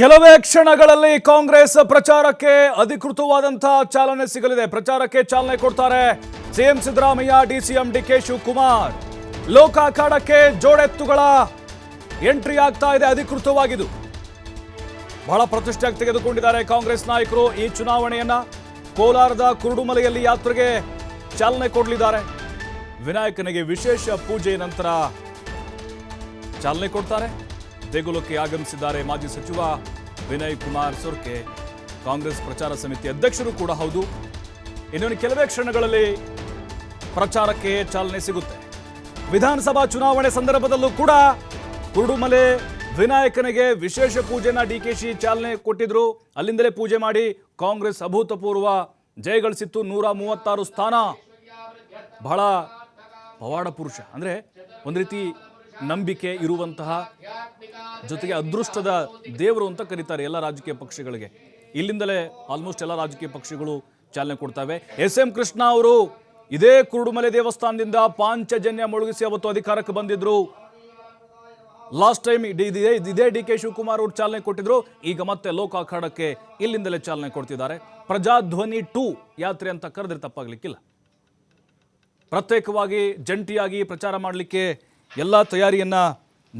ಕೆಲವೇ ಕ್ಷಣಗಳಲ್ಲಿ ಕಾಂಗ್ರೆಸ್ ಪ್ರಚಾರಕ್ಕೆ ಅಧಿಕೃತವಾದಂತಹ ಚಾಲನೆ ಸಿಗಲಿದೆ. ಪ್ರಚಾರಕ್ಕೆ ಚಾಲನೆ ಕೊಡ್ತಾರೆ ಸಿಎಂ ಸಿದ್ದರಾಮಯ್ಯ, ಡಿಸಿಎಂ ಡಿಕೆ ಶಿವಕುಮಾರ್. ಲೋಕ ಅಖಾಡಕ್ಕೆ ಜೋಡೆತ್ತುಗಳ ಎಂಟ್ರಿ ಆಗ್ತಾ ಇದೆ, ಅಧಿಕೃತವಾಗಿದ್ದು. ಬಹಳ ಪ್ರತಿಷ್ಠೆಯಾಗಿ ತೆಗೆದುಕೊಂಡಿದ್ದಾರೆ ಕಾಂಗ್ರೆಸ್ ನಾಯಕರು ಈ ಚುನಾವಣೆಯನ್ನ. ಕೋಲಾರದ ಕುರುಡುಮಲೆಯಲ್ಲಿ ಯಾತ್ರೆಗೆ ಚಾಲನೆ ಕೊಡಲಿದ್ದಾರೆ. ವಿನಾಯಕನಿಗೆ ವಿಶೇಷ ಪೂಜೆ ನಂತರ ಚಾಲನೆ ಕೊಡ್ತಾರೆ. ದೇಗುಲಕ್ಕೆ ಆಗಮಿಸಿದ್ದಾರೆ ಮಾಜಿ ಸಚಿವ ವಿನಯ್ ಕುಮಾರ್ ಸೊರ್ಕೆ. ಕಾಂಗ್ರೆಸ್ ಪ್ರಚಾರ ಸಮಿತಿ ಅಧ್ಯಕ್ಷರು ಕೂಡ ಹೌದು. ಇನ್ನೊಂದು ಕೆಲವೇ ಕ್ಷಣಗಳಲ್ಲಿ ಪ್ರಚಾರಕ್ಕೆ ಚಾಲನೆ ಸಿಗುತ್ತೆ. ವಿಧಾನಸಭಾ ಚುನಾವಣೆ ಸಂದರ್ಭದಲ್ಲೂ ಕೂಡ ಕುರುಡುಮಲೆ ವಿನಾಯಕನಿಗೆ ವಿಶೇಷ ಪೂಜೆನ ಡಿ ಕೆ ಶಿ ಚಾಲನೆ ಕೊಟ್ಟಿದ್ರು. ಅಲ್ಲಿಂದಲೇ ಪೂಜೆ ಮಾಡಿ ಕಾಂಗ್ರೆಸ್ ಅಭೂತಪೂರ್ವ ಜಯಗಳಿಸಿತ್ತು. ನೂರ ಮೂವತ್ತಾರು ಸ್ಥಾನ. ಬಹಳ ಪವಾಡ ಪುರುಷ. ಅಂದರೆ ಒಂದು ರೀತಿ ನಂಬಿಕೆ ಇರುವಂತಹ ಜೊತೆಗೆ ಅದೃಷ್ಟದ ದೇವರು ಅಂತ ಕರೀತಾರೆ ಎಲ್ಲ ರಾಜಕೀಯ ಪಕ್ಷಗಳಿಗೆ. ಇಲ್ಲಿಂದಲೇ ಆಲ್ಮೋಸ್ಟ್ ಎಲ್ಲ ರಾಜಕೀಯ ಪಕ್ಷಗಳು ಚಾಲನೆ ಕೊಡ್ತವೆ. ಎಸ್ ಎಂ ಕೃಷ್ಣ ಅವರು ಇದೇ ಕುರುಡುಮಲೆ ದೇವಸ್ಥಾನದಿಂದ ಪಾಂಚಜನ್ಯ ಮುಳುಗಿಸಿ ಅವತ್ತು ಅಧಿಕಾರಕ್ಕೆ ಬಂದಿದ್ರು. ಲಾಸ್ಟ್ ಟೈಮ್ ಇದೇ ಡಿ ಕೆ ಶಿವಕುಮಾರ್ ಅವರು ಚಾಲನೆ ಕೊಟ್ಟಿದ್ರು. ಈಗ ಮತ್ತೆ ಲೋಕ ಅಖಾಡಕ್ಕೆ ಇಲ್ಲಿಂದಲೇ ಚಾಲನೆ ಕೊಡ್ತಿದ್ದಾರೆ. ಪ್ರಜಾಧ್ವನಿ ಟೂ ಯಾತ್ರೆ ಅಂತ ಕರೆದ್ರೆ ತಪ್ಪಾಗ್ಲಿಕ್ಕಿಲ್ಲ. ಪ್ರತ್ಯೇಕವಾಗಿ ಜಂಟಿಯಾಗಿ ಪ್ರಚಾರ ಮಾಡಲಿಕ್ಕೆ ಎಲ್ಲ ತಯಾರಿಯನ್ನು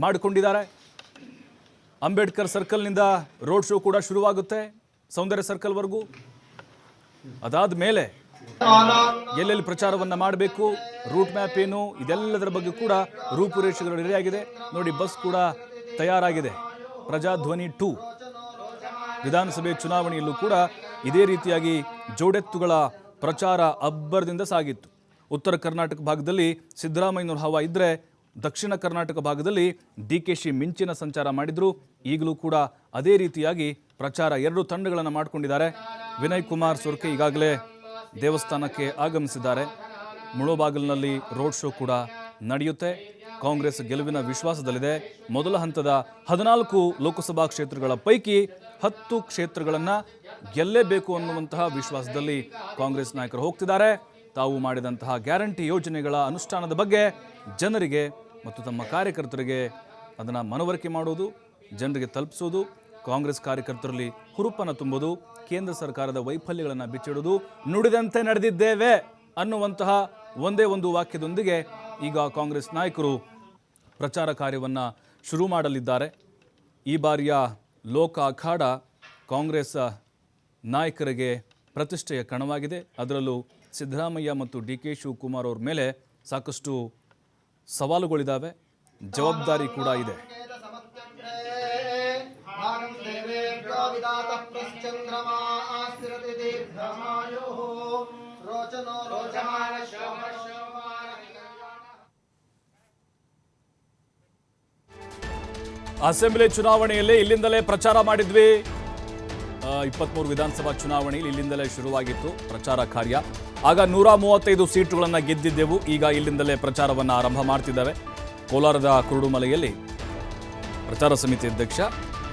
ಮಾಡಿಕೊಂಡಿದ್ದಾರೆ. ಅಂಬೇಡ್ಕರ್ ಸರ್ಕಲ್ನಿಂದ ರೋಡ್ ಶೋ ಕೂಡ ಶುರುವಾಗುತ್ತೆ ಸೌಂದರ್ಯ ಸರ್ಕಲ್ವರೆಗೂ ಅದಾದ ಮೇಲೆ ಎಲ್ಲೆಲ್ಲಿ ಪ್ರಚಾರವನ್ನ ಮಾಡಬೇಕು ರೂಟ್ ಮ್ಯಾಪ್ ಏನು, ಇದೆಲ್ಲದರ ಬಗ್ಗೆ ಕೂಡ ರೂಪುರೇಷೆಗಳು ರೆಡಿಯಾಗಿದೆ. ನೋಡಿ ಬಸ್ ಕೂಡ ತಯಾರಾಗಿದೆ. ಪ್ರಜಾಧ್ವನಿ ಟು ವಿಧಾನಸಭೆ ಚುನಾವಣೆಯಲ್ಲೂ ಕೂಡ ಇದೇ ರೀತಿಯಾಗಿ ಜೋಡೆತ್ತುಗಳ ಪ್ರಚಾರ ಅಬ್ಬರದಿಂದ ಸಾಗಿತ್ತು. ಉತ್ತರ ಕರ್ನಾಟಕ ಭಾಗದಲ್ಲಿ ಸಿದ್ದರಾಮಯ್ಯನವ್ರ ಹವಾ ಇದ್ದರೆ ದಕ್ಷಿಣ ಕರ್ನಾಟಕ ಭಾಗದಲ್ಲಿ ಡಿ ಕೆ ಶಿ ಮಿಂಚಿನ ಸಂಚಾರ ಮಾಡಿದ್ರು. ಈಗಲೂ ಕೂಡ ಅದೇ ರೀತಿಯಾಗಿ ಪ್ರಚಾರ ಎರಡು ತಂಡಗಳನ್ನು ಮಾಡಿಕೊಂಡಿದ್ದಾರೆ. ವಿನಯ್ ಕುಮಾರ್ ಸುರ್ಕೆ ಈಗಾಗಲೇ ದೇವಸ್ಥಾನಕ್ಕೆ ಆಗಮಿಸಿದ್ದಾರೆ. ಮುಳೋಬಾಗಿಲಿನಲ್ಲಿ ರೋಡ್ ಶೋ ಕೂಡ ನಡೆಯುತ್ತೆ. ಕಾಂಗ್ರೆಸ್ ಗೆಲುವಿನ ವಿಶ್ವಾಸದಲ್ಲಿದೆ. ಮೊದಲ ಹಂತದ ಹದಿನಾಲ್ಕು ಲೋಕಸಭಾ ಕ್ಷೇತ್ರಗಳ ಪೈಕಿ ಹತ್ತು ಕ್ಷೇತ್ರಗಳನ್ನು ಗೆಲ್ಲೇಬೇಕು ಅನ್ನುವಂತಹ ವಿಶ್ವಾಸದಲ್ಲಿ ಕಾಂಗ್ರೆಸ್ ನಾಯಕರು ಹೋಗ್ತಿದ್ದಾರೆ. ತಾವು ಮಾಡಿದಂತಹ ಗ್ಯಾರಂಟಿ ಯೋಜನೆಗಳ ಅನುಷ್ಠಾನದ ಬಗ್ಗೆ ಜನರಿಗೆ ಮತ್ತು ತಮ್ಮ ಕಾರ್ಯಕರ್ತರಿಗೆ ಅದನ್ನು ಮನವರಿಕೆ ಮಾಡುವುದು ಜನರಿಗೆ ತಲುಪಿಸೋದು, ಕಾಂಗ್ರೆಸ್ ಕಾರ್ಯಕರ್ತರಲ್ಲಿ ಹುರುಪನ್ನು ತುಂಬೋದು ಕೇಂದ್ರ ಸರ್ಕಾರದ ವೈಫಲ್ಯಗಳನ್ನು ಬಿಚ್ಚಿಡೋದು ನುಡಿದಂತೆ ನಡೆದಿದ್ದೇವೆ ಅನ್ನುವಂತಹ ಒಂದೇ ಒಂದು ವಾಕ್ಯದೊಂದಿಗೆ ಈಗ ಕಾಂಗ್ರೆಸ್ ನಾಯಕರು ಪ್ರಚಾರ ಕಾರ್ಯವನ್ನು ಶುರು ಮಾಡಲಿದ್ದಾರೆ. ಈ ಬಾರಿಯ ಲೋಕ ಅಖಾಡ ಕಾಂಗ್ರೆಸ್ ನಾಯಕರಿಗೆ ಪ್ರತಿಷ್ಠೆಯ ಕಣವಾಗಿದೆ. ಅದರಲ್ಲೂ ಸಿದ್ದರಾಮಯ್ಯ ಮತ್ತು ಡಿ ಕೆ ಶಿವಕುಮಾರ್ ಅವ್ರ ಮೇಲೆ ಸಾಕಷ್ಟು ಸವಾಲುಗಳಿದ್ದಾವೆ ಜವಾಬ್ದಾರಿ ಕೂಡ ಇದೆ. ಅಸೆಂಬ್ಲಿ ಚುನಾವಣೆಯಲ್ಲಿ ಇಲ್ಲಿಂದಲೇ ಪ್ರಚಾರ ಮಾಡಿದ್ವಿ. ಇಪ್ಪತ್ಮೂರು ವಿಧಾನಸಭಾ ಚುನಾವಣೆಯಲ್ಲಿ ಇಲ್ಲಿಂದಲೇ ಶುರುವಾಗಿತ್ತು ಪ್ರಚಾರ ಕಾರ್ಯ. ಆಗ ನೂರ ಮೂವತ್ತೈದು ಸೀಟುಗಳನ್ನು ಗೆದ್ದಿದ್ದೆವು. ಈಗ ಇಲ್ಲಿಂದಲೇ ಪ್ರಚಾರವನ್ನು ಆರಂಭ ಮಾಡ್ತಿದ್ದಾವೆ. ಕೋಲಾರದ ಕುರುಡುಮಲೆಯಲ್ಲಿ ಪ್ರಚಾರ ಸಮಿತಿ ಅಧ್ಯಕ್ಷ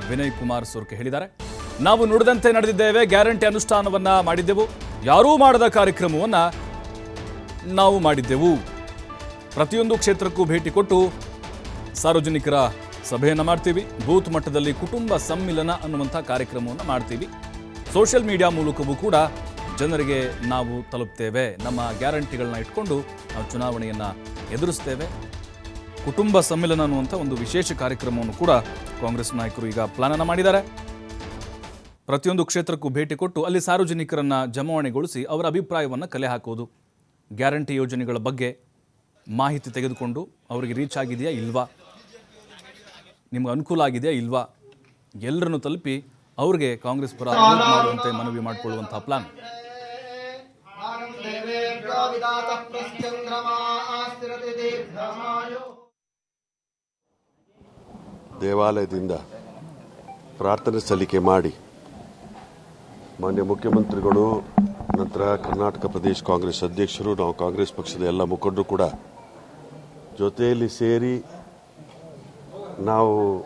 ವಿನಯ್ ಕುಮಾರ್ ಸುರ್ಕೆ ಹೇಳಿದ್ದಾರೆ. ನಾವು ನುಡಿದಂತೆ ನಡೆದಿದ್ದೇವೆ. ಗ್ಯಾರಂಟಿ ಅನುಷ್ಠಾನವನ್ನ ಮಾಡಿದ್ದೆವು. ಯಾರೂ ಮಾಡದ ಕಾರ್ಯಕ್ರಮವನ್ನು ನಾವು ಮಾಡಿದ್ದೆವು. ಪ್ರತಿಯೊಂದು ಕ್ಷೇತ್ರಕ್ಕೂ ಭೇಟಿ ಕೊಟ್ಟು ಸಾರ್ವಜನಿಕರ ಸಭೆಯನ್ನು ಮಾಡ್ತೀವಿ, ಬೂತ್ ಮಟ್ಟದಲ್ಲಿ ಕುಟುಂಬ ಸಮ್ಮಿಲನ ಅನ್ನುವಂಥ ಕಾರ್ಯಕ್ರಮವನ್ನು ಮಾಡ್ತೀವಿ. ಸೋಷಿಯಲ್ ಮೀಡಿಯಾ ಮೂಲಕವೂ ಕೂಡ ಜನರಿಗೆ ನಾವು ತಲುಪ್ತೇವೆ. ನಮ್ಮ ಗ್ಯಾರಂಟಿಗಳನ್ನ ಇಟ್ಕೊಂಡು ನಾವು ಚುನಾವಣೆಯನ್ನು ಎದುರಿಸ್ತೇವೆ. ಕುಟುಂಬ ಸಮ್ಮಿಲನ ಅನ್ನುವಂಥ ಒಂದು ವಿಶೇಷ ಕಾರ್ಯಕ್ರಮವನ್ನು ಕೂಡ ಕಾಂಗ್ರೆಸ್ ನಾಯಕರು ಈಗ ಪ್ಲಾನನ್ನು ಮಾಡಿದ್ದಾರೆ. ಪ್ರತಿಯೊಂದು ಕ್ಷೇತ್ರಕ್ಕೂ ಭೇಟಿ ಕೊಟ್ಟು ಅಲ್ಲಿ ಸಾರ್ವಜನಿಕರನ್ನು ಜಮಾವಣೆಗೊಳಿಸಿ ಅವರ ಅಭಿಪ್ರಾಯವನ್ನು ಕಲೆ ಹಾಕೋದು, ಗ್ಯಾರಂಟಿ ಯೋಜನೆಗಳ ಬಗ್ಗೆ ಮಾಹಿತಿ ತೆಗೆದುಕೊಂಡು ಅವರಿಗೆ ರೀಚ್ ಆಗಿದೆಯಾ ಇಲ್ವಾ? ನಿಮ್ಗೆ ಅನುಕೂಲ ಆಗಿದೆಯಾ ಇಲ್ವಾ? ಎಲ್ಲರನ್ನು ತಲುಪಿ ಅವ್ರಿಗೆ ಕಾಂಗ್ರೆಸ್ ಪರ ಮಾಡುವಂತೆ ಮನವಿ ಮಾಡಿಕೊಳ್ಳುವಂತಹ ಪ್ಲಾನ್ ದೇವಾಲಯದಿಂದ ಪ್ರಾರ್ಥನೆ ಸಲ್ಲಿಕೆ ಮಾಡಿ ಮಾನ್ಯ ಮುಖ್ಯಮಂತ್ರಿಗಳು ನಂತರ ಕರ್ನಾಟಕ ಪ್ರದೇಶ ಕಾಂಗ್ರೆಸ್ ಅಧ್ಯಕ್ಷರು ನಾವು ಕಾಂಗ್ರೆಸ್ ಪಕ್ಷದ ಎಲ್ಲ ಮುಖಂಡರು ಕೂಡ ಜೊತೆಯಲ್ಲಿ ಸೇರಿ ನಾವು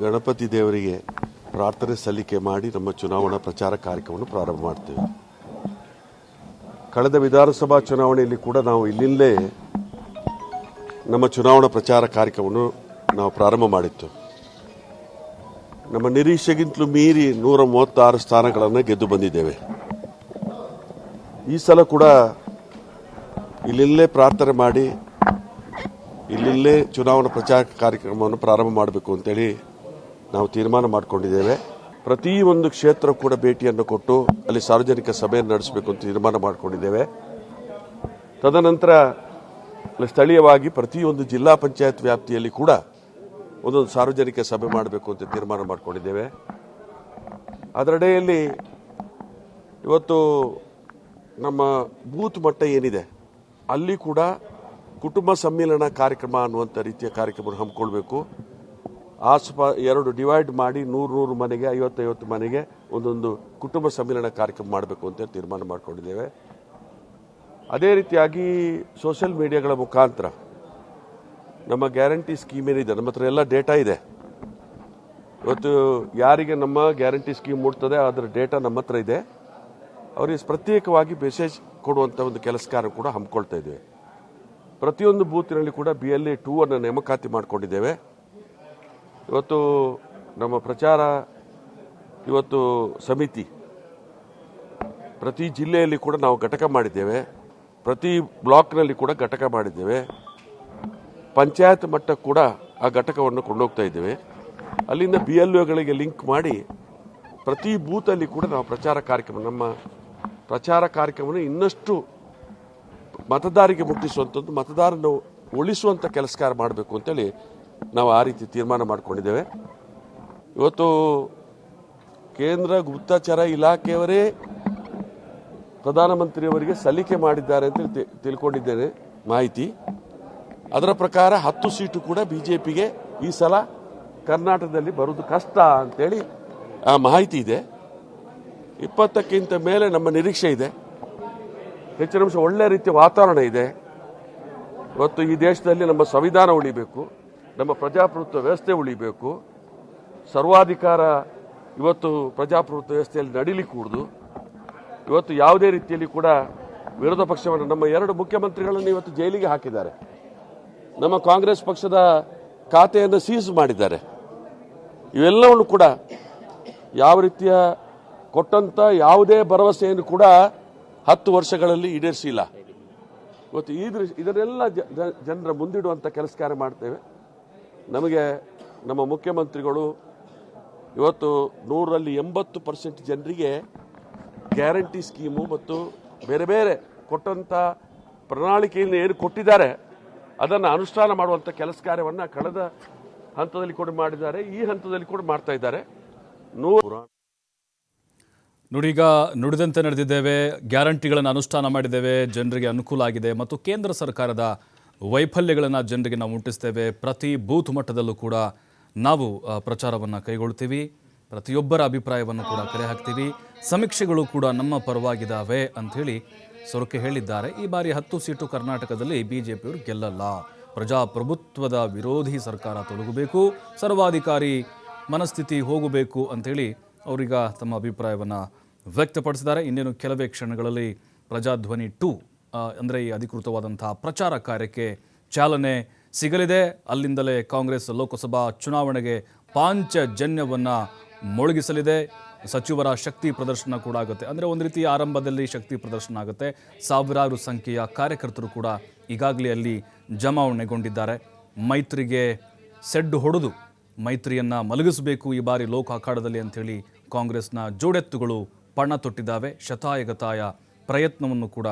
ಗಣಪತಿ ದೇವರಿಗೆ ಪ್ರಾರ್ಥನೆ ಸಲ್ಲಿಕೆ ಮಾಡಿ ನಮ್ಮ ಚುನಾವಣಾ ಪ್ರಚಾರ ಕಾರ್ಯಕ್ರಮವನ್ನು ಪ್ರಾರಂಭ ಮಾಡ್ತೇವೆ. ಕಳೆದ ವಿಧಾನಸಭಾ ಚುನಾವಣೆಯಲ್ಲಿ ಕೂಡ ನಾವು ಇಲ್ಲಿಂದಲೇ ನಮ್ಮ ಚುನಾವಣಾ ಪ್ರಚಾರ ಕಾರ್ಯಕ್ರಮವನ್ನು ನಾವು ಪ್ರಾರಂಭ ಮಾಡಿತ್ತು. ನಮ್ಮ ನಿರೀಕ್ಷೆಗಿಂತಲೂ ಮೀರಿ ನೂರ ಮೂವತ್ತಾರು ಸ್ಥಾನಗಳನ್ನು ಗೆದ್ದು ಬಂದಿದ್ದೇವೆ. ಈ ಸಲ ಕೂಡ ಇಲ್ಲಿಲ್ಲೇ ಪ್ರಾರ್ಥನೆ ಮಾಡಿ ಇಲ್ಲಿಲ್ಲೇ ಚುನಾವಣಾ ಪ್ರಚಾರ ಕಾರ್ಯಕ್ರಮವನ್ನು ಪ್ರಾರಂಭ ಮಾಡಬೇಕು ಅಂತೇಳಿ ನಾವು ತೀರ್ಮಾನ ಮಾಡಿಕೊಂಡಿದ್ದೇವೆ. ಪ್ರತಿ ಒಂದು ಕ್ಷೇತ್ರ ಕೂಡ ಭೇಟಿಯನ್ನು ಕೊಟ್ಟು ಅಲ್ಲಿ ಸಾರ್ವಜನಿಕ ಸಭೆಯನ್ನು ನಡೆಸಬೇಕು ಅಂತ ತೀರ್ಮಾನ ಮಾಡಿಕೊಂಡಿದ್ದೇವೆ. ತದನಂತರ ಸ್ಥಳೀಯವಾಗಿ ಪ್ರತಿಯೊಂದು ಜಿಲ್ಲಾ ಪಂಚಾಯತ್ ವ್ಯಾಪ್ತಿಯಲ್ಲಿ ಕೂಡ ಒಂದೊಂದು ಸಾರ್ವಜನಿಕ ಸಭೆ ಮಾಡಬೇಕು ಅಂತ ತೀರ್ಮಾನ ಮಾಡಿಕೊಂಡಿದ್ದೇವೆ. ಅದರಡೆಯಲ್ಲಿ ಇವತ್ತು ನಮ್ಮ ಬೂತ್ ಮಟ್ಟ ಏನಿದೆ, ಅಲ್ಲಿ ಕೂಡ ಕುಟುಂಬ ಸಮ್ಮಿಲನ ಕಾರ್ಯಕ್ರಮ ಅನ್ನುವಂಥ ರೀತಿಯ ಕಾರ್ಯಕ್ರಮ ಹಮ್ಮಿಕೊಳ್ಬೇಕು. ಆಸ್ಪ, ಎರಡು ಡಿವೈಡ್ ಮಾಡಿ ನೂರು ನೂರು ಮನೆಗೆ, ಐವತ್ತೈವತ್ತು ಮನೆಗೆ ಒಂದೊಂದು ಕುಟುಂಬ ಸಮ್ಮಿಲನ ಕಾರ್ಯಕ್ರಮ ಮಾಡಬೇಕು ಅಂತ ತೀರ್ಮಾನ ಮಾಡಿಕೊಂಡಿದ್ದೇವೆ. ಅದೇ ರೀತಿಯಾಗಿ ಸೋಷಿಯಲ್ ಮೀಡಿಯಾಗಳ ಮುಖಾಂತರ ನಮ್ಮ ಗ್ಯಾರಂಟಿ ಸ್ಕೀಮ್ ಏನಿದೆ, ನಮ್ಮ ಹತ್ರ ಎಲ್ಲ ಡೇಟಾ ಇದೆ. ಇವತ್ತು ಯಾರಿಗೆ ನಮ್ಮ ಗ್ಯಾರಂಟಿ ಸ್ಕೀಮ್ ಮೂಡ್ತದೆ ಅದರ ಡೇಟಾ ನಮ್ಮ ಹತ್ರ ಇದೆ. ಅವರಿಗೆ ಪ್ರತ್ಯೇಕವಾಗಿ ಮೆಸೇಜ್ ಕೊಡುವಂಥ ಒಂದು ಕೆಲಸ ಕೂಡ ಹಮ್ಮಿಕೊಳ್ತಾ ಇದ್ದೇವೆ. ಪ್ರತಿಯೊಂದು ಬೂತಿನಲ್ಲಿ ಕೂಡ ಬಿ ಎಲ್ ಎ ಟೂ ಅನ್ನು ನೇಮಕಾತಿ ಮಾಡಿಕೊಂಡಿದ್ದೇವೆ. ಇವತ್ತು ನಮ್ಮ ಪ್ರಚಾರ, ಇವತ್ತು ಸಮಿತಿ, ಪ್ರತಿ ಜಿಲ್ಲೆಯಲ್ಲಿ ಕೂಡ ನಾವು ಘಟಕ ಮಾಡಿದ್ದೇವೆ. ಪ್ರತಿ ಬ್ಲಾಕ್ನಲ್ಲಿ ಕೂಡ ಘಟಕ ಮಾಡಿದ್ದೇವೆ. ಪಂಚಾಯತ್ ಮಟ್ಟ ಕೂಡ ಆ ಘಟಕವನ್ನು ಕೊಂಡೋಗ್ತಾ ಇದ್ದೇವೆ. ಅಲ್ಲಿಂದ ಬಿ ಎಲ್ ಒಗಳಿಗೆ ಲಿಂಕ್ ಮಾಡಿ ಪ್ರತಿ ಬೂತಲ್ಲಿ ಕೂಡ ನಾವು ಪ್ರಚಾರ ಕಾರ್ಯಕ್ರಮ, ನಮ್ಮ ಪ್ರಚಾರ ಕಾರ್ಯಕ್ರಮವನ್ನು ಇನ್ನಷ್ಟು ಮತದಾರರಿಗೆ ಮುಟ್ಟಿಸುವಂಥದ್ದು ಮತದಾರನ ಉಳಿಸುವಂಥ ಕೆಲಸ ಕಾರ್ಯ ಮಾಡಬೇಕು ಅಂತೇಳಿ ನಾವು ಆ ರೀತಿ ತೀರ್ಮಾನ ಮಾಡಿಕೊಂಡಿದ್ದೇವೆ. ಇವತ್ತು ಕೇಂದ್ರ ಗುಪ್ತಚರ ಇಲಾಖೆಯವರೇ ಪ್ರಧಾನಮಂತ್ರಿಯವರಿಗೆ ಸಲ್ಲಿಕೆ ಮಾಡಿದ್ದಾರೆ ಅಂತ ತಿಳ್ಕೊಂಡಿದ್ದೇನೆ ಮಾಹಿತಿ. ಅದರ ಪ್ರಕಾರ ಹತ್ತು ಸೀಟು ಕೂಡ ಬಿಜೆಪಿಗೆ ಈ ಸಲ ಕರ್ನಾಟಕದಲ್ಲಿ ಬರೋದು ಕಷ್ಟ ಅಂತೇಳಿ ಆ ಮಾಹಿತಿ ಇದೆ. ಇಪ್ಪತ್ತಕ್ಕಿಂತ ಮೇಲೆ ನಮ್ಮ ನಿರೀಕ್ಷೆ ಇದೆ. ಹೆಚ್ಚಿನ ಅಂಶ ಒಳ್ಳೆ ರೀತಿಯ ವಾತಾವರಣ ಇದೆ. ಇವತ್ತು ಈ ದೇಶದಲ್ಲಿ ನಮ್ಮ ಸಂವಿಧಾನ ಉಳಿಬೇಕು, ನಮ್ಮ ಪ್ರಜಾಪ್ರಭುತ್ವ ವ್ಯವಸ್ಥೆ ಉಳಿಬೇಕು. ಸರ್ವಾಧಿಕಾರ ಇವತ್ತು ಪ್ರಜಾಪ್ರಭುತ್ವ ವ್ಯವಸ್ಥೆಯಲ್ಲಿ ನಡೀಲಿಕ್ಕೂಡ್ದು ಇವತ್ತು ಯಾವುದೇ ರೀತಿಯಲ್ಲಿ ಕೂಡ ವಿರೋಧ ಪಕ್ಷವನ್ನು ನಮ್ಮ ಎರಡು ಮುಖ್ಯಮಂತ್ರಿಗಳನ್ನು ಇವತ್ತು ಜೈಲಿಗೆ ಹಾಕಿದ್ದಾರೆ. ನಮ್ಮ ಕಾಂಗ್ರೆಸ್ ಪಕ್ಷದ ಖಾತೆಯನ್ನು ಸೀಸ್ ಮಾಡಿದ್ದಾರೆ. ಇವೆಲ್ಲವನ್ನು ಕೂಡ ಯಾವ ರೀತಿಯ ಕೊಟ್ಟಂತ ಯಾವುದೇ ಭರವಸೆಯನ್ನು ಕೂಡ ಹತ್ತು ವರ್ಷಗಳಲ್ಲಿ ಈಡೇರಿಸಿಲ್ಲ. ಇವತ್ತು ಈ ದೃಶ್ಯ ಇದನ್ನೆಲ್ಲ ಜನರ ಮುಂದಿಡುವಂಥ ಕೆಲಸ ಕಾರ್ಯ ಮಾಡ್ತೇವೆ. ನಮಗೆ ನಮ್ಮ ಮುಖ್ಯಮಂತ್ರಿಗಳು ಇವತ್ತು ನೂರಲ್ಲಿ ಎಂಬತ್ತು ಪರ್ಸೆಂಟ್ ಜನರಿಗೆ ಗ್ಯಾರಂಟಿ ಸ್ಕೀಮು ಮತ್ತು ಬೇರೆ ಬೇರೆ ಕೊಟ್ಟಂಥ ಪ್ರಣಾಳಿಕೆಯನ್ನು ಏನು ಕೊಟ್ಟಿದ್ದಾರೆ, ಅದನ್ನು ಅನುಷ್ಠಾನ ಮಾಡುವಂಥ ಕೆಲಸ ಕಾರ್ಯವನ್ನು ಕಳೆದ ಹಂತದಲ್ಲಿ ಕೂಡ ಮಾಡಿದ್ದಾರೆ, ಈ ಹಂತದಲ್ಲಿ ಕೂಡ ಮಾಡ್ತಾ ಇದ್ದಾರೆ. ನೂರ ನೋಡಿ ಈಗ ನುಡಿದಂತೆ ನಡೆದಿದ್ದೇವೆ, ಗ್ಯಾರಂಟಿಗಳನ್ನು ಅನುಷ್ಠಾನ ಮಾಡಿದ್ದೇವೆ, ಜನರಿಗೆ ಅನುಕೂಲ ಆಗಿದೆ ಮತ್ತು ಕೇಂದ್ರ ಸರ್ಕಾರದ ವೈಫಲ್ಯಗಳನ್ನು ಜನರಿಗೆ ನಾವು ಮುಟ್ಟಿಸ್ತೇವೆ ಪ್ರತಿ ಬೂತ್ ಮಟ್ಟದಲ್ಲೂ ಕೂಡ ನಾವು ಪ್ರಚಾರವನ್ನು ಕೈಗೊಳ್ತೀವಿ. ಪ್ರತಿಯೊಬ್ಬರ ಅಭಿಪ್ರಾಯವನ್ನು ಕೂಡ ಕಲೆ ಹಾಕ್ತೀವಿ. ಸಮೀಕ್ಷೆಗಳು ಕೂಡ ನಮ್ಮ ಪರವಾಗಿದ್ದಾವೆ ಅಂಥೇಳಿ ಸೊರಕೆ ಹೇಳಿದ್ದಾರೆ. ಈ ಬಾರಿ ಹತ್ತು ಸೀಟು ಕರ್ನಾಟಕದಲ್ಲಿ ಬಿ ಜೆ ಪಿಯವರು ಗೆಲ್ಲಲ್ಲ. ಪ್ರಜಾಪ್ರಭುತ್ವದ ವಿರೋಧಿ ಸರ್ಕಾರ ತೊಲಗಬೇಕು ಸರ್ವಾಧಿಕಾರಿ ಮನಸ್ಥಿತಿ ಹೋಗಬೇಕು ಅಂಥೇಳಿ ಅವರೀಗ ತಮ್ಮ ಅಭಿಪ್ರಾಯವನ್ನು ವ್ಯಕ್ತಪಡಿಸಿದ್ದಾರೆ. ಇನ್ನೇನು ಕೆಲವೇ ಕ್ಷಣಗಳಲ್ಲಿ ಪ್ರಜಾಧ್ವನಿ ಟು ಅಂದರೆ ಈ ಅಧಿಕೃತವಾದಂತಹ ಪ್ರಚಾರ ಕಾರ್ಯಕ್ಕೆ ಚಾಲನೆ ಸಿಗಲಿದೆ. ಅಲ್ಲಿಂದಲೇ ಕಾಂಗ್ರೆಸ್ ಲೋಕಸಭಾ ಚುನಾವಣೆಗೆ ಪಾಂಚಜನ್ಯವನ್ನು ಮೊಳಗಿಸಲಿದೆ. ಸಚಿವರ ಶಕ್ತಿ ಪ್ರದರ್ಶನ ಕೂಡ ಆಗುತ್ತೆ. ಅಂದರೆ ಒಂದು ರೀತಿ ಆರಂಭದಲ್ಲಿ ಶಕ್ತಿ ಪ್ರದರ್ಶನ ಆಗುತ್ತೆ. ಸಾವಿರಾರು ಸಂಖ್ಯೆಯ ಕಾರ್ಯಕರ್ತರು ಕೂಡ ಈಗಾಗಲೇ ಅಲ್ಲಿ ಜಮಾವಣೆಗೊಂಡಿದ್ದಾರೆ. ಮೈತ್ರಿಗೆ ಸೆಡ್ಡು ಹೊಡೆದು ಮೈತ್ರಿಯನ್ನು ಮಲಗಿಸಬೇಕು ಈ ಬಾರಿ ಲೋಕ ಅಖಾಡದಲ್ಲಿ ಅಂಥೇಳಿ ಕಾಂಗ್ರೆಸ್ನ ಜೋಡೆತ್ತುಗಳು ಪಣ ತೊಟ್ಟಿದ್ದಾವೆ. ಶತಾಯಗತಾಯ ಪ್ರಯತ್ನವನ್ನು ಕೂಡ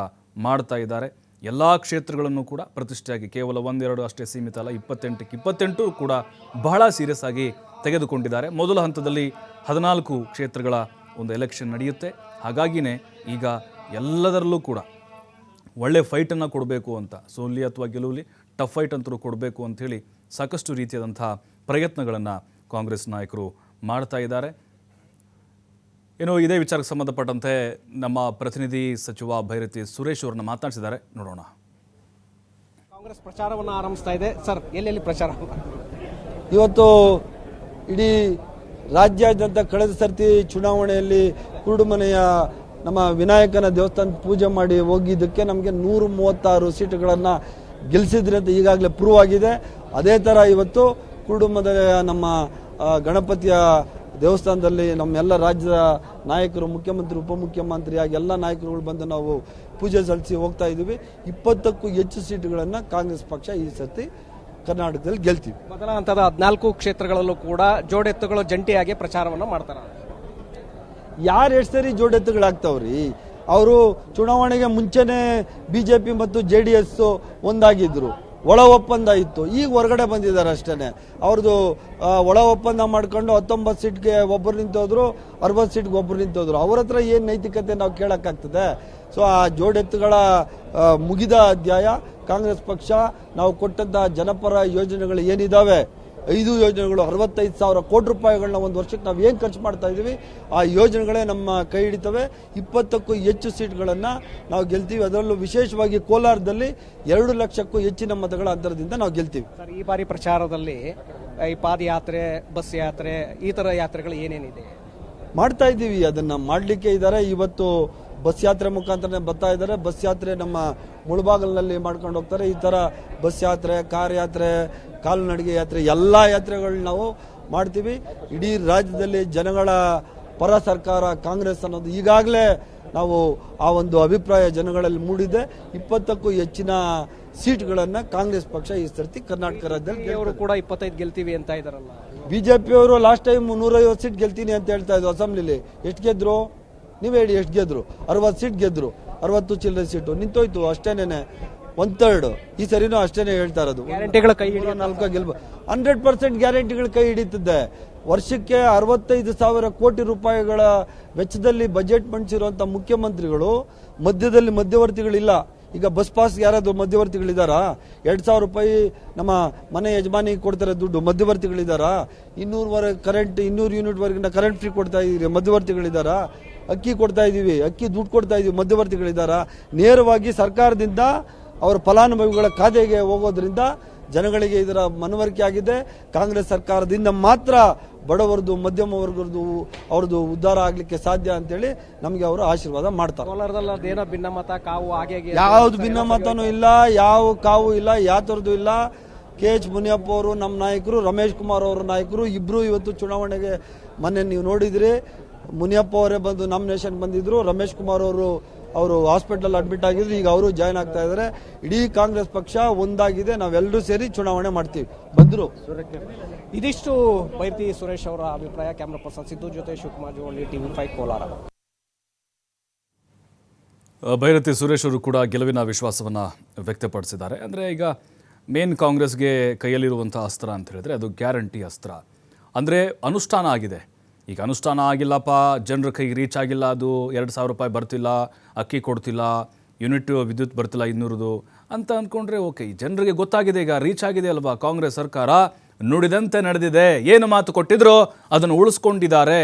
ಮಾಡ್ತಾ ಇದ್ದಾರೆ. ಎಲ್ಲ ಕ್ಷೇತ್ರಗಳನ್ನು ಕೂಡ ಪ್ರತಿಷ್ಠೆಯಾಗಿ ಕೇವಲ ಒಂದೆರಡು ಅಷ್ಟೇ ಸೀಮಿತ ಅಲ್ಲ, ಇಪ್ಪತ್ತೆಂಟಕ್ಕೆ ಇಪ್ಪತ್ತೆಂಟು ಕೂಡ ಬಹಳ ಸೀರಿಯಸ್ ಆಗಿ ತೆಗೆದುಕೊಂಡಿದ್ದಾರೆ. ಮೊದಲ ಹಂತದಲ್ಲಿ ಹದಿನಾಲ್ಕು ಕ್ಷೇತ್ರಗಳ ಒಂದು ಎಲೆಕ್ಷನ್ ನಡೆಯುತ್ತೆ. ಹಾಗಾಗಿಯೇ ಈಗ ಎಲ್ಲದರಲ್ಲೂ ಕೂಡ ಒಳ್ಳೆ ಫೈಟನ್ನು ಕೊಡಬೇಕು ಅಂತ, ಸೋಲಿ ಅಥವಾ ಗೆಲುವಲಿ ಟಫ್ ಫೈಟ್ ಅಂತರೂ ಕೊಡಬೇಕು ಅಂಥೇಳಿ ಸಾಕಷ್ಟು ರೀತಿಯಾದಂಥ ಪ್ರಯತ್ನಗಳನ್ನು ಕಾಂಗ್ರೆಸ್ ನಾಯಕರು ಮಾಡ್ತಾ ಇದ್ದಾರೆ. ಇನ್ನು ಇದೇ ವಿಚಾರಕ್ಕೆ ಸಂಬಂಧಪಟ್ಟಂತೆ ನಮ್ಮ ಪ್ರತಿನಿಧಿ ಸಚಿವ ಭೈರತಿ ಸುರೇಶ್ ಅವರನ್ನ ಮಾತನಾಡಿಸಿದ್ದಾರೆ. ನೋಡೋಣ. ಕಾಂಗ್ರೆಸ್ ಪ್ರಚಾರವನ್ನು ಆರಂಭಿಸ್ತಾ ಇದೆ. ಸರ್ ಎಲ್ಲೆಲ್ಲಿ ಪ್ರಚಾರ? ಇವತ್ತು ಇಡೀ ರಾಜ್ಯಾದ್ಯಂತ ಕಳೆದ ಸರ್ತಿ ಚುನಾವಣೆಯಲ್ಲಿ ಕುರುಡುಮನೆಯ ನಮ್ಮ ವಿನಾಯಕನ ದೇವಸ್ಥಾನ ಪೂಜೆ ಮಾಡಿ ಹೋಗಿದ್ದಕ್ಕೆ ನಮಗೆ ನೂರ ಮೂವತ್ತಾರು ಸೀಟುಗಳನ್ನು ಗೆಲ್ಲಿಸಿದ್ರಿ ಅಂತ ಈಗಾಗಲೇ ಪ್ರೂವ್ ಆಗಿದೆ. ಅದೇ ಥರ ಇವತ್ತು ಕುರುಡುಮನೆಯ ನಮ್ಮ ಗಣಪತಿಯ ದೇವಸ್ಥಾನದಲ್ಲಿ ನಮ್ಮೆಲ್ಲ ರಾಜ್ಯದ ನಾಯಕರು ಮುಖ್ಯಮಂತ್ರಿ ಉಪಮುಖ್ಯಮಂತ್ರಿಯಾಗಿ ಎಲ್ಲ ನಾಯಕರುಗಳು ಬಂದು ನಾವು ಪೂಜೆ ಸಲ್ಲಿಸಿ ಹೋಗ್ತಾ ಇದ್ದೀವಿ. ಇಪ್ಪತ್ತಕ್ಕೂ ಹೆಚ್ಚು ಸೀಟುಗಳನ್ನು ಕಾಂಗ್ರೆಸ್ ಪಕ್ಷ ಈ ಸರ್ತಿ ಕರ್ನಾಟಕದಲ್ಲಿ ಗೆಲ್ತೀವಿ. ಮೊದಲ ಹಂತದ ಹದಿನಾಲ್ಕು ಕ್ಷೇತ್ರಗಳಲ್ಲೂ ಕೂಡ ಜೋಡೆತ್ತುಗಳು ಜಂಟಿಯಾಗಿ ಪ್ರಚಾರವನ್ನು ಮಾಡ್ತಾರೆ. ಯಾರು ಎಷ್ಟು ಸರಿ ಜೋಡೆತ್ತುಗಳಾಗ್ತಾವ್ರಿ? ಅವರು ಚುನಾವಣೆಗೆ ಮುಂಚೆನೆ ಬಿಜೆಪಿ ಮತ್ತು ಜೆ ಡಿ ಎಸ್ ಒಂದಾಗಿದ್ರು. ಒಳ ಒಪ್ಪಂದ ಇತ್ತು. ಈಗ ಹೊರಗಡೆ ಬಂದಿದ್ದಾರೆ ಅಷ್ಟೇ ಅವ್ರದ್ದು ಒಳ ಒಪ್ಪಂದ ಮಾಡ್ಕೊಂಡು ಹತ್ತೊಂಬತ್ತು ಸೀಟ್ಗೆ ಒಬ್ಬರು ನಿಂತೋದ್ರು, ಅರವತ್ತು ಸೀಟ್ಗೆ ಒಬ್ಬರು ನಿಂತೋದ್ರು. ಅವ್ರ ಹತ್ರ ಏನು ನೈತಿಕತೆ ನಾವು ಕೇಳೋಕ್ಕಾಗ್ತದೆ? ಸೊ ಆ ಜೋಡೆತ್ತುಗಳ ಮುಗಿದ ಅಧ್ಯಾಯ. ಕಾಂಗ್ರೆಸ್ ಪಕ್ಷ ನಾವು ಕೊಟ್ಟಂತಹ ಜನಪರ ಯೋಜನೆಗಳು ಏನಿದಾವೆ? ಐದು ಯೋಜನೆಗಳು ಅರವತ್ತೈದು ಸಾವಿರ ಕೋಟಿ ರೂಪಾಯಿಗಳನ್ನ ಒಂದು ವರ್ಷಕ್ಕೆ ನಾವು ಏನು ಖರ್ಚು ಮಾಡ್ತಾ ಇದ್ದೀವಿ ಆ ಯೋಜನೆಗಳೇ ನಮ್ಮ ಕೈ ಹಿಡಿತವೆ. ಇಪ್ಪತ್ತಕ್ಕೂ ಹೆಚ್ಚು ಸೀಟ್ಗಳನ್ನು ನಾವು ಗೆಲ್ತೀವಿ. ಅದರಲ್ಲೂ ವಿಶೇಷವಾಗಿ ಕೋಲಾರದಲ್ಲಿ ಎರಡು ಲಕ್ಷಕ್ಕೂ ಹೆಚ್ಚಿನ ಮತಗಳ ಅಂತರದಿಂದ ನಾವು ಗೆಲ್ತೀವಿ. ಸರ್ ಈ ಬಾರಿ ಪ್ರಚಾರದಲ್ಲಿ ಈ ಪಾದಯಾತ್ರೆ ಬಸ್ ಯಾತ್ರೆ ಈ ಥರ ಯಾತ್ರೆಗಳು ಏನೇನಿದೆ? ಮಾಡ್ತಾ ಇದ್ದೀವಿ ಅದನ್ನು ಮಾಡಲಿಕ್ಕೆ ಇದ್ದಾರೆ ಇವತ್ತು ಬಸ್ ಯಾತ್ರೆ ಮುಖಾಂತರ ಬರ್ತಾ ಇದ್ದಾರೆ. ಬಸ್ ಯಾತ್ರೆ ನಮ್ಮ ಮುಳುಬಾಗಲಿನಲ್ಲಿ ಮಾಡ್ಕೊಂಡು ಹೋಗ್ತಾರೆ. ಈ ಥರ ಬಸ್ ಯಾತ್ರೆ ಕಾರ್ ಯಾತ್ರೆ ಕಾಲ್ನಡಿಗೆ ಯಾತ್ರೆ ಎಲ್ಲ ಯಾತ್ರೆಗಳನ್ನ ನಾವು ಮಾಡ್ತೀವಿ. ಇಡೀ ರಾಜ್ಯದಲ್ಲಿ ಜನಗಳ ಪರ ಸರ್ಕಾರ ಕಾಂಗ್ರೆಸ್ ಅನ್ನೋದು ಈಗಾಗಲೇ ನಾವು ಆ ಒಂದು ಅಭಿಪ್ರಾಯ ಜನಗಳಲ್ಲಿ ಮೂಡಿದೆ. ಇಪ್ಪತ್ತಕ್ಕೂ ಹೆಚ್ಚಿನ ಸೀಟ್ಗಳನ್ನು ಕಾಂಗ್ರೆಸ್ ಪಕ್ಷ ಈ ಸರ್ತಿ ಕರ್ನಾಟಕ ರಾಜ್ಯದಲ್ಲಿ. ಅವರು ಕೂಡ ಇಪ್ಪತ್ತೈದು ಗೆಲ್ತೀವಿ ಅಂತ ಇದಾರಲ್ಲ. ಬಿಜೆಪಿಯವರು ಲಾಸ್ಟ್ ಟೈಮ್ ನೂರೈವತ್ತು ಸೀಟ್ ಗೆಲ್ತೀನಿ ಅಂತ ಹೇಳ್ತಾ ಇದ್ರು ಅಸೆಂಬ್ಲಿಲಿ. ಎಷ್ಟು ಗೆದ್ರು? ನೀವ್ ಹೇಳಿ ಎಷ್ಟು ಗೆದ್ರು? ಅರವತ್ತು ಸೀಟ್ ಗೆದ್ರು. ಅರವತ್ತು ಚಿಲ್ಲರೆ ಸೀಟು. ನಿಂತೋಯ್ತು ಅಷ್ಟೇನೆ ಒನ್ ಥರ್ಡ್ ಈ ಸರಿನೂ ಅಷ್ಟೇನೆ ಹೇಳ್ತಾ ಇರೋದು. ಗ್ಯಾರಂಟಿಗಳ ಕೈ ನಾಲ್ಕು ಗೆಲ್ಬ. ಹಂಡ್ರೆಡ್ ಪರ್ಸೆಂಟ್ ಗ್ಯಾರಂಟಿಗಳ ಕೈ ಹಿಡಿತಿದ್ದೆ ವರ್ಷಕ್ಕೆ ಅರವತ್ತೈದು ಸಾವಿರ ಕೋಟಿ ರೂಪಾಯಿಗಳ ವೆಚ್ಚದಲ್ಲಿ ಬಜೆಟ್ ಮಂಡಿಸಿರುವಂಥ ಮುಖ್ಯಮಂತ್ರಿಗಳು ಮಧ್ಯದಲ್ಲಿ ಮಧ್ಯವರ್ತಿಗಳಿಲ್ಲ. ಈಗ ಬಸ್ ಪಾಸ್ ಯಾರಾದ್ರು ಮಧ್ಯವರ್ತಿಗಳಿದಾರಾ? ಎರಡ್ ಸಾವಿರ ರೂಪಾಯಿ ನಮ್ಮ ಮನೆ ಯಜಮಾನಿಗೆ ಕೊಡ್ತಾರೆ ದುಡ್ಡು ಮಧ್ಯವರ್ತಿಗಳಿದಾರಾ? ಇನ್ನೂರವರೆಗೆ ಕರೆಂಟ್ ಇನ್ನೂರು ಯೂನಿಟ್ ವರೆಗಿನ ಕರೆಂಟ್ ಫ್ರೀ ಕೊಡ್ತಾ ಇದ್ರಿ ಮಧ್ಯವರ್ತಿಗಳಿದಾರಾ? ಅಕ್ಕಿ ಕೊಡ್ತಾ ಇದ್ದೀವಿ ಅಕ್ಕಿ ದುಡ್ಡು ಕೊಡ್ತಾ ಇದ್ದೀವಿ ಮಧ್ಯವರ್ತಿಗಳಿದಾರಾ ನೇರವಾಗಿ ಸರ್ಕಾರದಿಂದ ಅವರ ಫಲಾನುಭವಿಗಳ ಖಾತೆಗೆ ಹೋಗೋದ್ರಿಂದ ಜನಗಳಿಗೆ ಇದರ ಮನವರಿಕೆ ಆಗಿದೆ. ಕಾಂಗ್ರೆಸ್ ಸರ್ಕಾರದಿಂದ ಮಾತ್ರ ಬಡವರದು ಮಧ್ಯಮ ವರ್ಗದ್ದು ಅವ್ರದ್ದು ಉದ್ಧಾರ ಆಗಲಿಕ್ಕೆ ಸಾಧ್ಯ ಅಂತೇಳಿ ನಮಗೆ ಅವರು ಆಶೀರ್ವಾದ ಮಾಡ್ತಾರೆ. ಭಿನ್ನಮತ ಕಾವು ಹೀಗೆ ಯಾವ್ದು ಭಿನ್ನಮತನೂ ಇಲ್ಲ ಯಾವ ಕಾವು ಇಲ್ಲ ಯಾತರದ್ದು ಇಲ್ಲ. ಕೆ ಎಚ್ ಮುನಿಯಪ್ಪ ಅವರು ನಮ್ಮ ನಾಯಕರು ರಮೇಶ್ ಕುಮಾರ್ ಅವರ ನಾಯಕರು ಇಬ್ಬರು ಇವತ್ತು ಚುನಾವಣೆಗೆ ಮೊನ್ನೆ ನೀವು ನೋಡಿದ್ರಿ. ಮುನಿಯಪ್ಪ ಅವರೇ ಬಂದು ನಾಮಿನೇಷನ್ ಬಂದಿದ್ರು ರಮೇಶ್ ಕುಮಾರ್ ಅವರು ಅವರು ಹಾಸ್ಪಿಟಲ್ ಅಡ್ಮಿಟ್ ಆಗಿದ್ರು ಈಗ ಅವರು ಜಾಯ್ನ್ ಆಗ್ತಾ ಇದ್ದಾರೆ ಇಡೀ ಕಾಂಗ್ರೆಸ್ ಪಕ್ಷ ಒಂದಾಗಿದೆ ನಾವೆಲ್ಲರೂ ಸೇರಿ ಚುನಾವಣೆ ಮಾಡ್ತೀವಿ. ಬಂದ್ರು. ಇದಿಷ್ಟು ಬೈತಿ ಸುರೇಶ್ ಅವರ ಅಭಿಪ್ರಾಯ. ಕ್ಯಾಮ್ರಾ ಪರ್ಸನ್ ಸಿದ್ದು ಜೊತೆ ಶಿವಕುಮಾರ್ ಜೋಳಿ ಟಿವಿ ಫೈವ್ ಕೋಲಾರ. ಭೈರತಿ ಸುರೇಶ್ ಅವರು ಕೂಡ ಗೆಲುವಿನ ವಿಶ್ವಾಸವನ್ನು ವ್ಯಕ್ತಪಡಿಸಿದ್ದಾರೆ. ಅಂದರೆ ಈಗ ಮೇನ್ ಕಾಂಗ್ರೆಸ್ಗೆ ಕೈಯಲ್ಲಿರುವಂಥ ಅಸ್ತ್ರ ಅಂತ ಹೇಳಿದ್ರೆ ಅದು ಗ್ಯಾರಂಟಿ ಅಸ್ತ್ರ. ಅಂದರೆ ಅನುಷ್ಠಾನ ಆಗಿದೆ. ಈಗ ಅನುಷ್ಠಾನ ಆಗಿಲ್ಲಪ್ಪ, ಜನರ ಕೈಗೆ ರೀಚ್ ಆಗಿಲ್ಲ, ಅದು ಎರಡು ಸಾವಿರ ರೂಪಾಯಿ ಬರ್ತಿಲ್ಲ, ಅಕ್ಕಿ ಕೊಡ್ತಿಲ್ಲ ಯೂನಿಟ್ ವಿದ್ಯುತ್ ಬರ್ತಿಲ್ಲ ಇನ್ನೂರದು. ಅಂತ ಅಂದ್ಕೊಂಡ್ರೆ ಓಕೆ ಜನರಿಗೆ ಗೊತ್ತಾಗಿದೆ, ಈಗ ರೀಚ್ ಆಗಿದೆ ಅಲ್ವಾ ಕಾಂಗ್ರೆಸ್ ಸರ್ಕಾರ? ನುಡಿದಂತೆ ನಡೆದಿದೆ. ಏನು ಮಾತು ಕೊಟ್ಟಿದ್ರು ಅದನ್ನು ಉಳಿಸ್ಕೊಂಡಿದ್ದಾರೆ.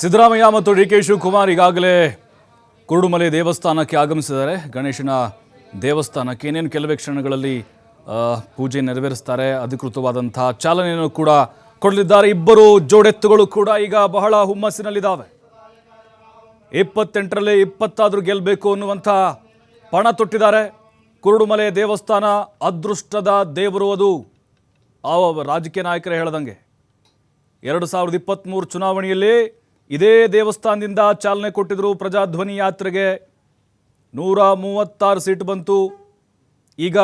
ಸಿದ್ದರಾಮಯ್ಯ ಮತ್ತು ಡಿ ಕೆ ಶಿವಕುಮಾರ್ ಈಗಾಗಲೇ ಕುರುಡುಮಲೆ ದೇವಸ್ಥಾನಕ್ಕೆ ಆಗಮಿಸಿದ್ದಾರೆ. ಗಣೇಶನ ದೇವಸ್ಥಾನಕ್ಕೆ ಏನೇನು ಕೆಲವೇ ಕ್ಷಣಗಳಲ್ಲಿ ಪೂಜೆ ನೆರವೇರಿಸ್ತಾರೆ, ಅಧಿಕೃತವಾದಂಥ ಚಾಲನೆಯನ್ನು ಕೂಡ ಕೊಡಲಿದ್ದಾರೆ. ಇಬ್ಬರು ಜೋಡೆತ್ತುಗಳು ಕೂಡ ಈಗ ಬಹಳ ಹುಮ್ಮಸ್ಸಿನಲ್ಲಿದ್ದಾವೆ. ಇಪ್ಪತ್ತೆಂಟರಲ್ಲಿ ಇಪ್ಪತ್ತಾದರೂ ಗೆಲ್ಲಬೇಕು ಅನ್ನುವಂಥ ಪಣ ತೊಟ್ಟಿದ್ದಾರೆ. ಕುರುಡುಮಲೆ ದೇವಸ್ಥಾನ ಅದೃಷ್ಟದ ದೇವರು ಅದು. ಆ ರಾಜಕೀಯ ನಾಯಕರೇ ಹೇಳ್ದಂಗೆ. ಎರಡು ಸಾವಿರದ ಇಪ್ಪತ್ತ್ಮೂರು ಚುನಾವಣೆಯಲ್ಲಿ ಇದೇ ದೇವಸ್ಥಾನದಿಂದ ಚಾಲನೆ ಕೊಟ್ಟಿದ್ದರು ಪ್ರಜಾಧ್ವನಿ ಯಾತ್ರೆಗೆ. ನೂರ ಮೂವತ್ತಾರು ಸೀಟ್ ಬಂತು. ಈಗ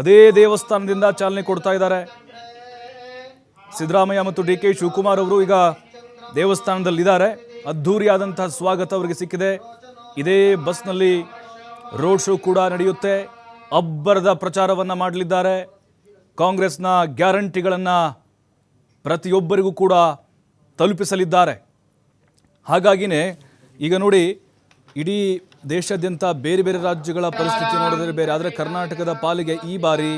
ಅದೇ ದೇವಸ್ಥಾನದಿಂದ ಚಾಲನೆ ಕೊಡ್ತಾ ಇದ್ದಾರೆ. ಸಿದ್ದರಾಮಯ್ಯ ಮತ್ತು ಡಿ ಕೆ ಶಿವಕುಮಾರ್ ಅವರು ಈಗ ದೇವಸ್ಥಾನದಲ್ಲಿದ್ದಾರೆ. ಅದ್ಧೂರಿಯಾದಂತಹ ಸ್ವಾಗತ ಅವರಿಗೆ ಸಿಕ್ಕಿದೆ. ಇದೇ ಬಸ್ನಲ್ಲಿ ರೋಡ್ ಶೋ ಕೂಡ ನಡೆಯುತ್ತೆ. ಅಬ್ಬರದ ಪ್ರಚಾರವನ್ನು ಮಾಡಲಿದ್ದಾರೆ. ಕಾಂಗ್ರೆಸ್ನ ಗ್ಯಾರಂಟಿಗಳನ್ನು ಪ್ರತಿಯೊಬ್ಬರಿಗೂ ಕೂಡ ತಲುಪಿಸಲಿದ್ದಾರೆ. ಹಾಗಾಗಿನೇ ಈಗ ನೋಡಿ, ಇಡೀ ದೇಶಾದ್ಯಂತ ಬೇರೆ ಬೇರೆ ರಾಜ್ಯಗಳ ಪರಿಸ್ಥಿತಿ ನೋಡಿದರೆ ಬೇರೆ. ಆದರೆ ಕರ್ನಾಟಕದ ಪಾಲಿಗೆ ಈ ಬಾರಿ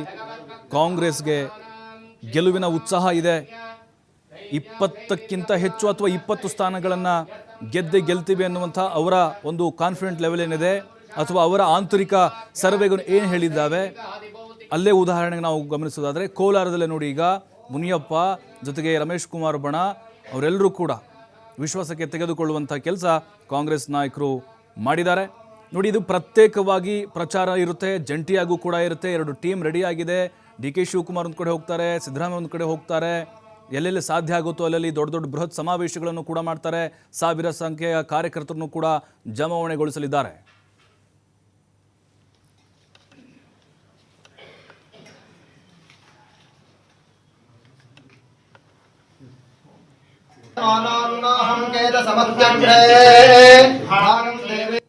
ಕಾಂಗ್ರೆಸ್ಗೆ ಗೆಲುವಿನ ಉತ್ಸಾಹ ಇದೆ. ಇಪ್ಪತ್ತಕ್ಕಿಂತ ಹೆಚ್ಚು ಅಥವಾ ಇಪ್ಪತ್ತು ಸ್ಥಾನಗಳನ್ನು ಗೆದ್ದೆ ಗೆಲ್ತೀವಿ ಅನ್ನುವಂಥ ಅವರ ಒಂದು ಕಾನ್ಫಿಡೆಂಟ್ ಲೆವೆಲ್ ಏನಿದೆ, ಅಥವಾ ಅವರ ಆಂತರಿಕ ಸರ್ವೆಗಳು ಏನು ಹೇಳಿದ್ದಾವೆ, ಅಲ್ಲೇ ಉದಾಹರಣೆಗೆ ನಾವು ಗಮನಿಸೋದಾದರೆ ಕೋಲಾರದಲ್ಲೇ ನೋಡಿ ಈಗ ಮುನಿಯಪ್ಪ ಜೊತೆಗೆ ರಮೇಶ್ ಕುಮಾರ್ ಬಣ, ಅವರೆಲ್ಲರೂ ಕೂಡ ವಿಶ್ವಾಸಕ್ಕೆ ತೆಗೆದುಕೊಳ್ಳುವಂಥ ಕೆಲಸ ಕಾಂಗ್ರೆಸ್ ನಾಯಕರು ಮಾಡಿದ್ದಾರೆ. ನೋಡಿ, ಇದು ಪ್ರತ್ಯೇಕವಾಗಿ ಪ್ರಚಾರ ಇರುತ್ತೆ, ಜಂಟಿಯಾಗೂ ಕೂಡ ಇರುತ್ತೆ, ಎರಡು ಟೀಮ್ ರೆಡಿಯಾಗಿದೆ ಡಿ ಕೆ ಶಿವಕುಮಾರ್ ಒಂದು ಕಡೆ ಹೋಗ್ತಾರೆ, ಸಿದ್ದರಾಮಯ್ಯ ಒಂದು ಕಡೆ ಹೋಗ್ತಾರೆ. ಎಲ್ಲೆಲ್ಲಿ ಸಾಧ್ಯ ಆಗುತ್ತೋ ಅಲ್ಲೆಲ್ಲಿ ದೊಡ್ಡ ದೊಡ್ಡ ಬೃಹತ್ ಸಮಾವೇಶಗಳನ್ನು ಕೂಡ ಮಾಡ್ತಾರೆ. ಸಾವಿರ ಸಂಖ್ಯೆಯ ಕಾರ್ಯಕರ್ತರನ್ನು ಕೂಡ ಜಮಾವಣೆಗೊಳಿಸಲಿದ್ದಾರೆ. समत्यग्रे भागं देवे